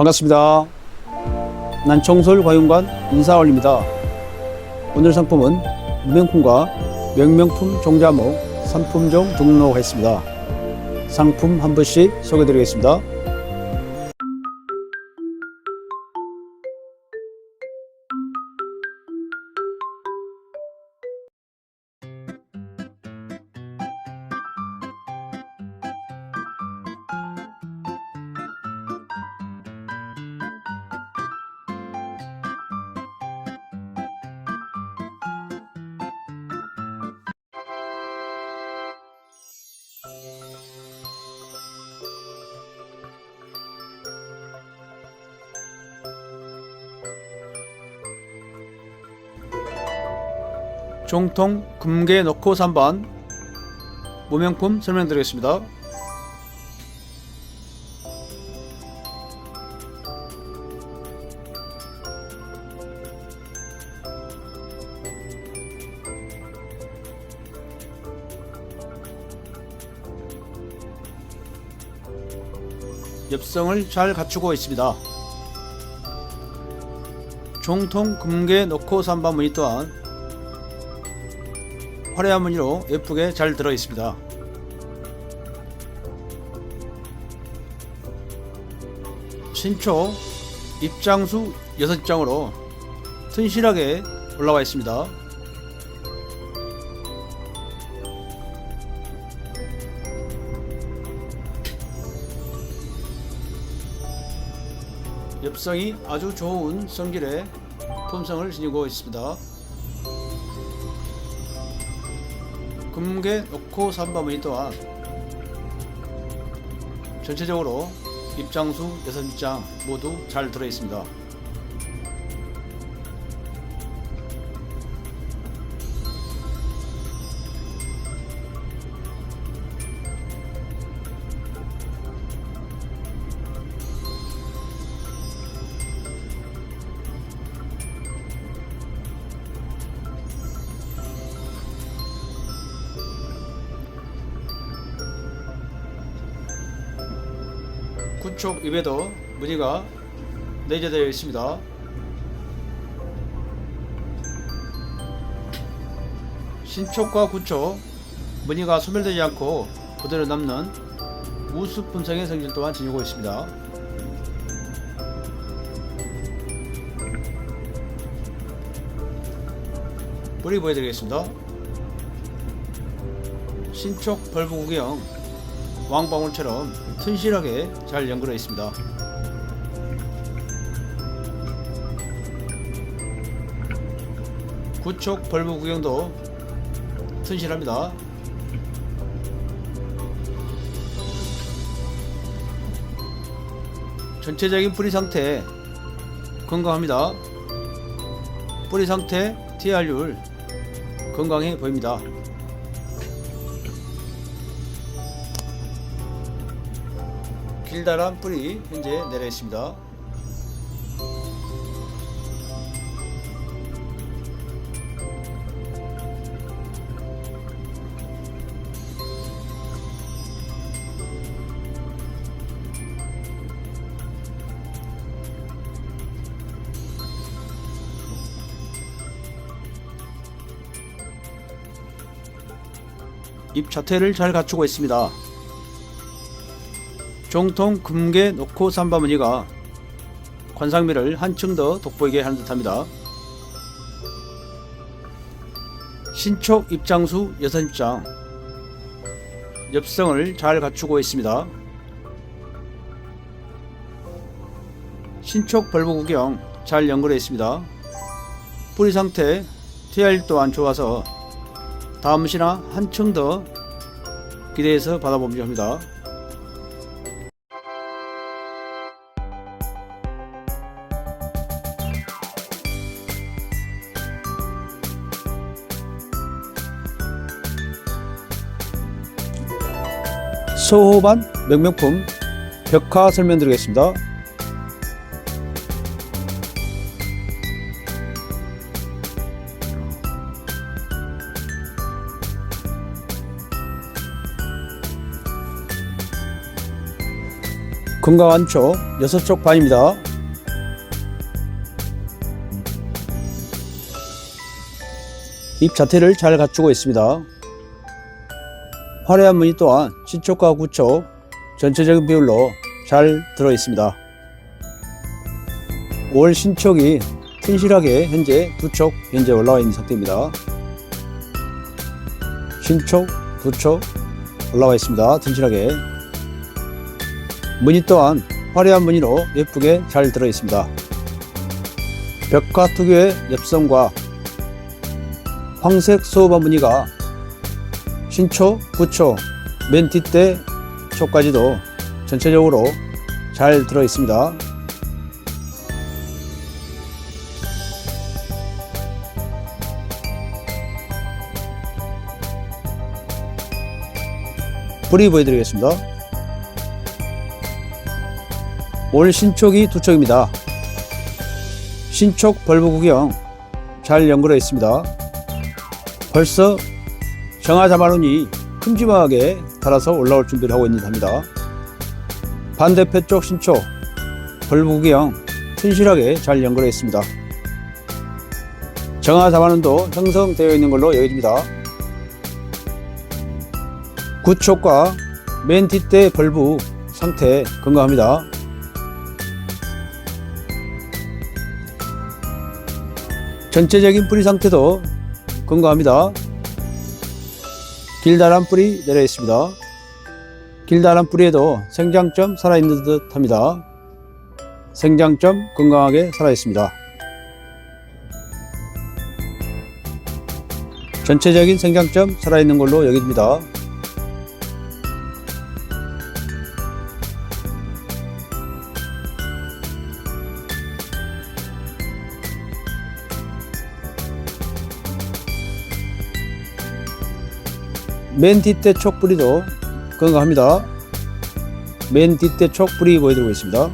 반갑습니다. 난 청솔 과윤관 인사 올립니다. 오늘 상품은 무명품과 명명품 종자목 상품종 등록했습니다. 상품 한 분씩 소개해 드리겠습니다. 종통 금괴 넣고 3번 무명품 설명드리겠습니다. 엽성을 잘 갖추고 있습니다. 종통 금괴 넣고 3번 무늬 또한 화려한 무늬로 예쁘게 잘 들어 있습니다. 신초 입장수 6장으로 튼실하게 올라와 있습니다. 엽성이 아주 좋은 성질의 품성을 지니고 있습니다. 금괴 놓고 삼바무늬 또한 전체적으로 입장수 6장 모두 잘 들어 있습니다. 구촉 입에도 무늬가 내재되어 있습니다. 신촉과 구촉 무늬가 소멸되지 않고 그대로 남는 우수 품성의 성질 또한 지니고 있습니다. 뿌리 보여드리겠습니다. 신촉 벌부구경 왕방울처럼 튼실하게 잘 연결되어 있습니다. 구촉 벌브 구경도 튼실합니다. 전체적인 뿌리 상태 건강합니다. 뿌리 상태 TR율 건강해 보입니다. 길다란 뿌리 현재 내려 있습니다. 잎 자태를 잘 갖추고 있습니다. 종통 금괴 놓고 삼바무늬가 관상미를 한층 더 돋보이게 하는 듯합니다. 신촉 입장수 6입장 엽성을 잘 갖추고 있습니다. 신촉 벌브 구경 잘 연결해 있습니다. 뿌리 상태 TR 또한 좋아서 다음 시나 한층 더 기대해서 받아보려 합니다. 소호반 명명품 벽화 설명드리겠습니다. 건강한 촉 6촉 반입니다. 입 자태를 잘 갖추고 있습니다. 화려한 무늬 또한 신촉과 구촉 전체적인 비율로 잘 들어 있습니다. 올 신촉이 튼실하게 현재 두 촉 현재 올라와 있는 상태입니다. 신촉, 두촉 올라와 있습니다. 튼실하게. 무늬 또한 화려한 무늬로 예쁘게 잘 들어 있습니다. 벽화 특유의 엽성과 황색 소바 무늬가 신초, 부초, 맨 뒷대 초까지도 전체적으로 잘 들어 있습니다. 뿌리 보여드리겠습니다. 올 신촉이 두 촉입니다. 신촉 벌브 구경 잘 연결해 있습니다. 벌써 정화자만운이 큼지막하게 달아서 올라올 준비를 하고 있는 합니다. 반대편 쪽 신촉 벌브 구경 튼실하게 잘 연결해 있습니다. 정화자만운도 형성되어 있는 걸로 여겨집니다. 구촉과 맨 뒷대 벌브 상태 건강합니다. 전체적인 뿌리 상태도 건강합니다. 길다란 뿌리 내려 있습니다. 길다란 뿌리에도 생장점 살아있는 듯 합니다. 생장점 건강하게 살아있습니다. 전체적인 생장점 살아있는 걸로 여깁니다. 맨 뒷대 촉 뿌리도 건강합니다. 맨 뒷대 촉 뿌리 보여드리고 있습니다.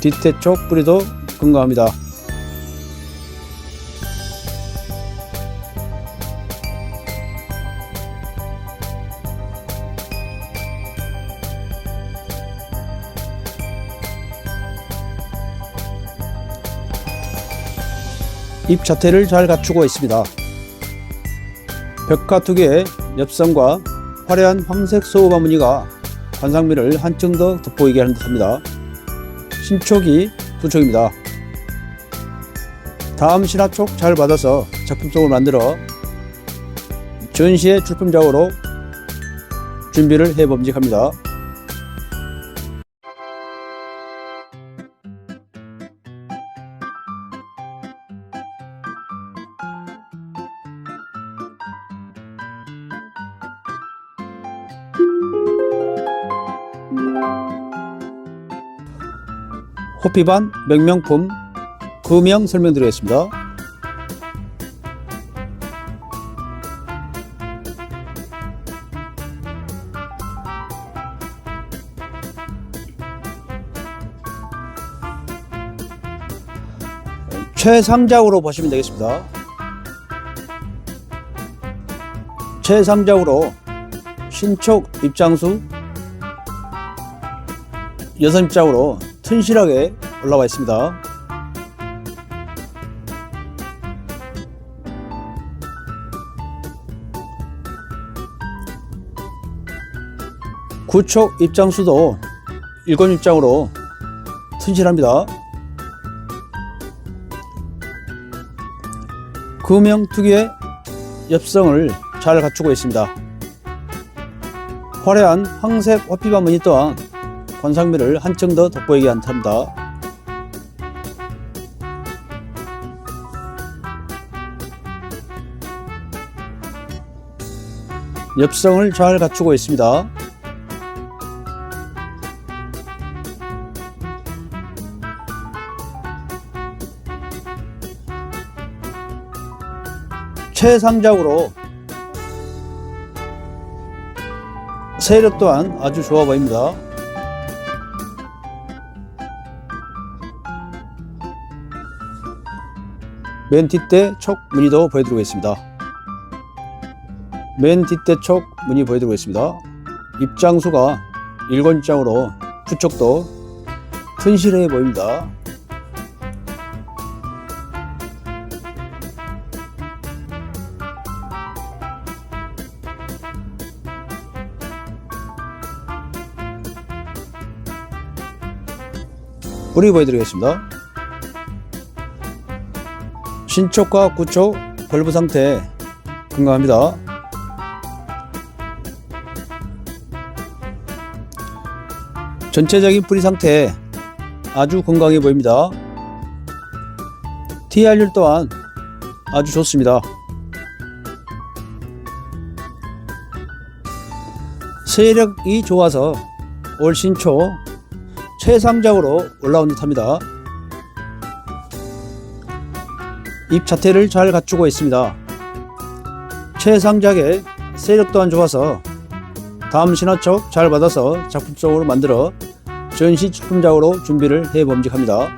뒷대 촉 뿌리도 건강합니다. 입 자태를 잘 갖추고 있습니다. 벽화 두 개의 엽성과 화려한 황색 소우 바 무늬가 관상미를 한층 더 돋보이게 하는 듯합니다. 신촉이 두 촉입니다. 다음 신화촉 잘 받아서 작품성을 만들어 전시의 출품작으로 준비를 해봄직합니다. 호피반 명명품 구명 설명드리겠습니다. 최상작으로 보시면 되겠습니다. 최상작으로 신촉 입장수 여섯 입장으로 튼실하게 올라와 있습니다. 구촉 입장수도 일곱 입장으로 튼실합니다. 금형 특유의 엽성을 잘 갖추고 있습니다. 화려한 황색 화피 반 무늬 또한 관상미를 한층 더 돋보이게 한답니다. 엽성을 잘 갖추고 있습니다. 최상작으로 세력 또한 아주 좋아 보입니다. 맨 뒷대 촉 무늬도 보여드리고 있습니다. 맨 뒷대 촉 무늬 보여드리고 있습니다. 입장수가 일권장으로 부쩍도 튼실해 보입니다. 뿌리 보여드리겠습니다. 신촉과 구촉 벌브 상태 건강합니다. 전체적인 뿌리 상태 아주 건강해 보입니다. TR율 또한 아주 좋습니다. 세력이 좋아서 올 신초 최상작으로 올라온 듯합니다. 잎 자태를 잘 갖추고 있습니다. 최상작의 세력 또한 좋아서 다음 신화촉 잘 받아서 작품적으로 만들어 전시 식품작으로 준비를 해 봄직합니다.